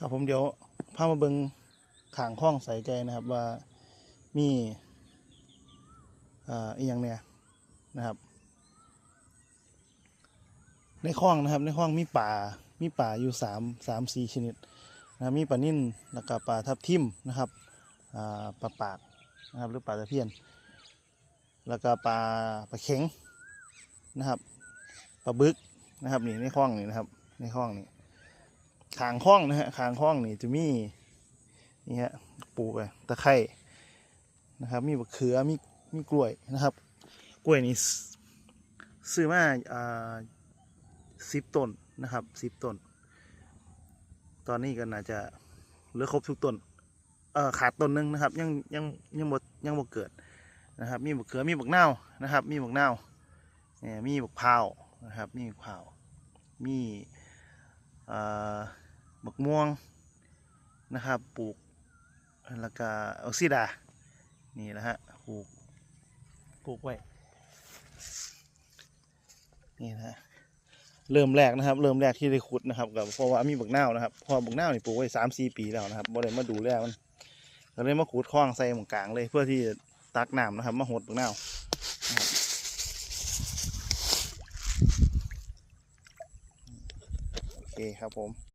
ครับผมเดี๋ยวพามาเบิงขางข้องใส่ใจนะครับว่ามีอ่าอีกอย่างเนี่ยนะครับ ในคลองนะครับในคลองมีป่ามีป่าอยู่สามสามสี่ชนิดนะครับมีปลานิ่นแล้วก็ปลาทับทิมนะครับอ่าปลาปากนะครับหรือปลาตะเพียน แล้วก็ปลาปลาเข็งนะครับปลาบึกนะครับนี่ในคลองนี่นะครับในคลองนี่ ขางคลองนะฮะขางคลองนี่จะมีนี่ฮะปลูกไปตะไคร่นะครับ มีมะเขือมีมีกล้วยนะครับ กล้วยนี่ซื้อมาอ่าสิบต้นนะครับสิบต้น ตอนนี้ก็น่าจะเหลือครบทุกต้นเอ่อขาดต้นหนึงนะครับ ยังยังยังบ่ยังบ่เกิดนะครับ มีบักเขือมีบักนาวนะครับ มีบักนาวเนี่ยมีบักพร้าวนะครับ มีบักพาวมีอ่อ บักม่วงนะครับปลูกแล้วก็ออกซิดา นี่นะฮะปลูกปลูกไว้นี่นะเริ่มแรกนะครับ เริ่มแรกที่ได้ขุดนะครับกับเพราะว่ามีบักเน่านะครับพอบักเน่านี่ปลูกไว้สามสี่ปีแล้วนะครับบ่ได้มาดูแลมันก็เลยมาขุดคลองใส่หมองกลางเลยเพื่อที่จะตักน้ำนะครับ มาหดบักนานะครับโอเคครับผม